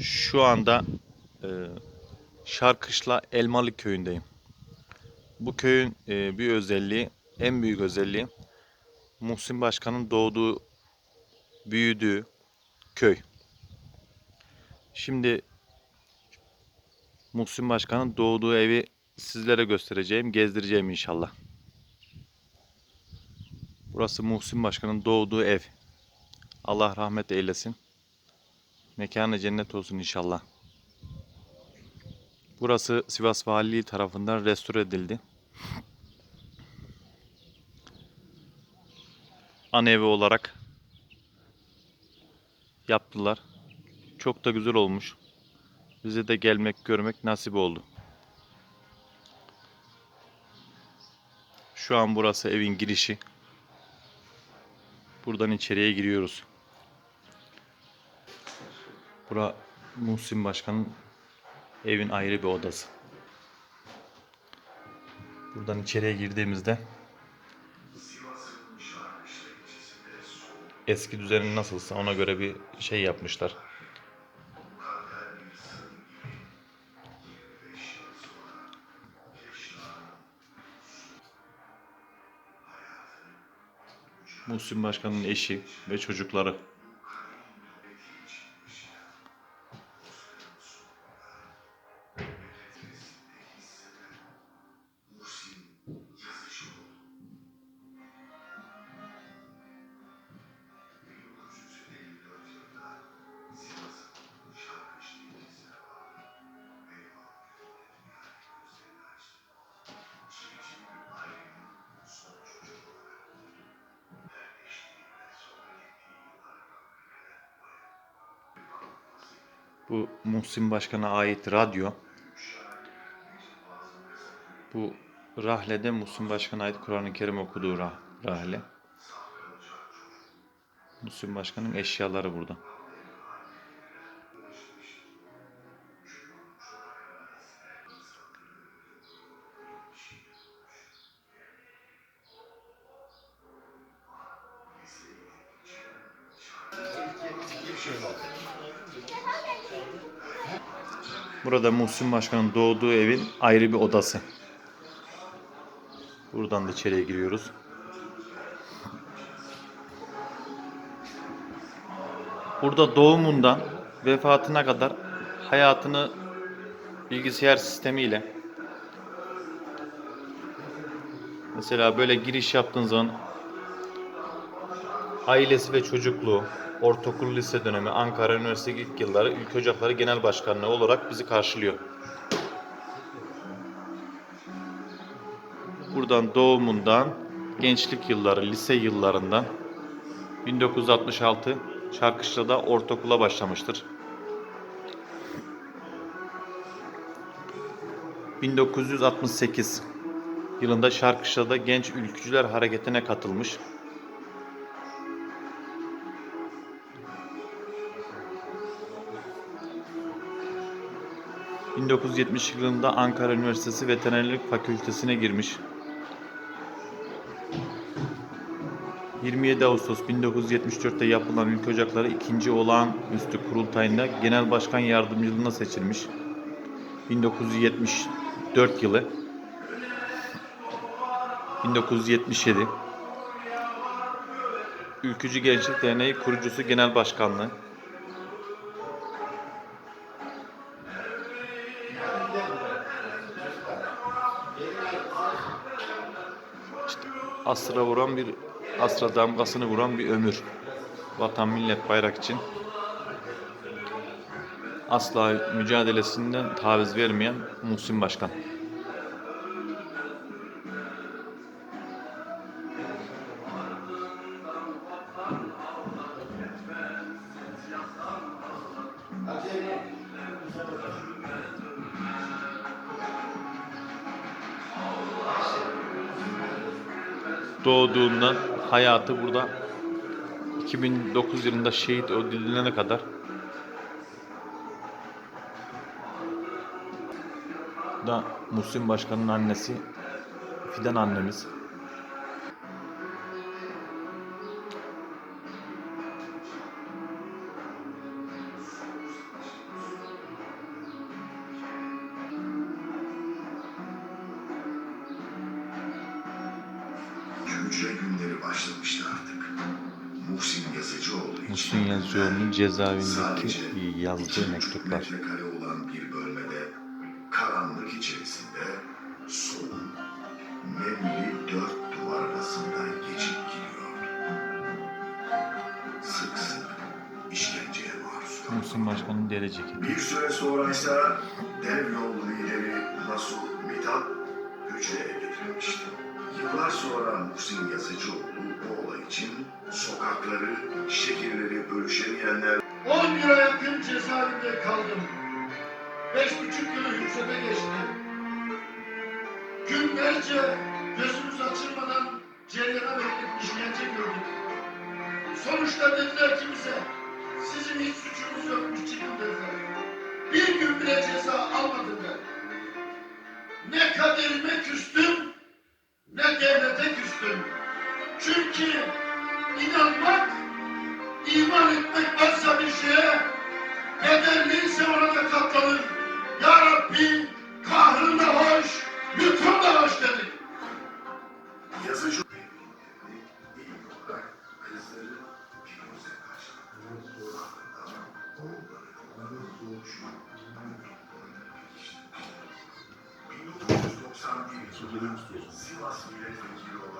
Şu anda e, Şarkışla Elmalı köyündeyim. Bu köyün e, bir özelliği, en büyük özelliği Muhsin Başkan'ın doğduğu, büyüdüğü köy. Şimdi Muhsin Başkan'ın doğduğu evi sizlere göstereceğim, gezdireceğim inşallah. Burası Muhsin Başkan'ın doğduğu ev. Allah rahmet eylesin. Mekanı cennet olsun inşallah. Burası Sivas Valiliği tarafından restore edildi. Ana evi olarak yaptılar. Çok da güzel olmuş. Bize de gelmek, görmek nasip oldu. Şu an burası evin girişi. Buradan içeriye giriyoruz. Bura Muhsin Başkan'ın evin ayrı bir odası. Buradan içeriye girdiğimizde eski düzeni nasılsa ona göre bir şey yapmışlar. Muhsin Başkan'ın eşi ve çocukları. Bu Muhsin Başkan'a ait radyo. Bu Rahle'de Muhsin Başkan'a ait Kur'an-ı Kerim okuduğu rah Rahle. Muhsin Başkan'ın eşyaları burada. Burada Muhsin Başkan'ın doğduğu evin ayrı bir odası. Buradan da içeriye giriyoruz. Burada doğumundan vefatına kadar hayatını bilgisayar sistemiyle mesela böyle giriş yaptığın zaman ailesi ve çocukluğu, ortaokul lise dönemi, Ankara Üniversitesi ilk yılları Ülke Ocakları Genel Başkanlığı olarak bizi karşılıyor. Buradan doğumundan, gençlik yılları, lise yıllarından 1966 Çarkışla'da ortaokula başlamıştır. 1968 yılında Şarkışla'da Genç Ülkücüler Hareketi'ne katılmış. ...1970 yılında Ankara Üniversitesi Veterinerlik Fakültesine girmiş. 27 Ağustos 1974'te yapılan Ülke Ocakları 2. Olağanüstü Kurultayı'nda Genel Başkan Yardımcılığına seçilmiş. 1974 yılı 1977 Ülkücü Gençlik Derneği kurucusu Genel Başkanlığı asra vuran bir asra damgasını vuran bir ömür. Vatan millet bayrak için asla mücadelesinden taviz vermeyen Muhsin Başkan. Doğduğundan hayatı burada 2009 yılında şehit ödüllenene kadar da Muhsin Başkan'ın annesi Fidan annemiz. Hücre günleri başlamıştı artık. Muhsin Yazıcıoğlu Muhsin Yazıcıoğlu'nun cezaevindeki yazdığı mektuplar. metrekare olan bir bölmede karanlık içerisinde soğuk, nemli dört duvar arasında geçip gidiyor. Sık sık işkenceye maruz kalıyor. Muhsin Başkan'ın dere ceketi. Bir süre sonra ise dev yol lideri Nasuh Mithat hücreye getirilmişti. Yıllar sonra Muhsin Yazıcıoğlu bu olay için sokakları, şehirleri bölüşemeyenler 10 yıla yakın cezaevinde kaldım. Beş buçuk yılı hücrede geçti. Günlerce gözümüz açılmadan cereyana bekletmiş işkence gördük. Sonuçta dediler ki bize, sizin hiç suçunuz yokmuş çıkın dediler. Bir gün bile ceza almadılar. Ne kaderime küstüm, Varsa bir şeye, bedeliyse ona da katlanır. Ya Rabbi, kahrın da hoş, lütfun da hoş dedik. yazıcı ilk olarak kızları Firuze karşıladı. Ardından oğulları Doğuş'u 1991 yılında Sivas milletvekili olan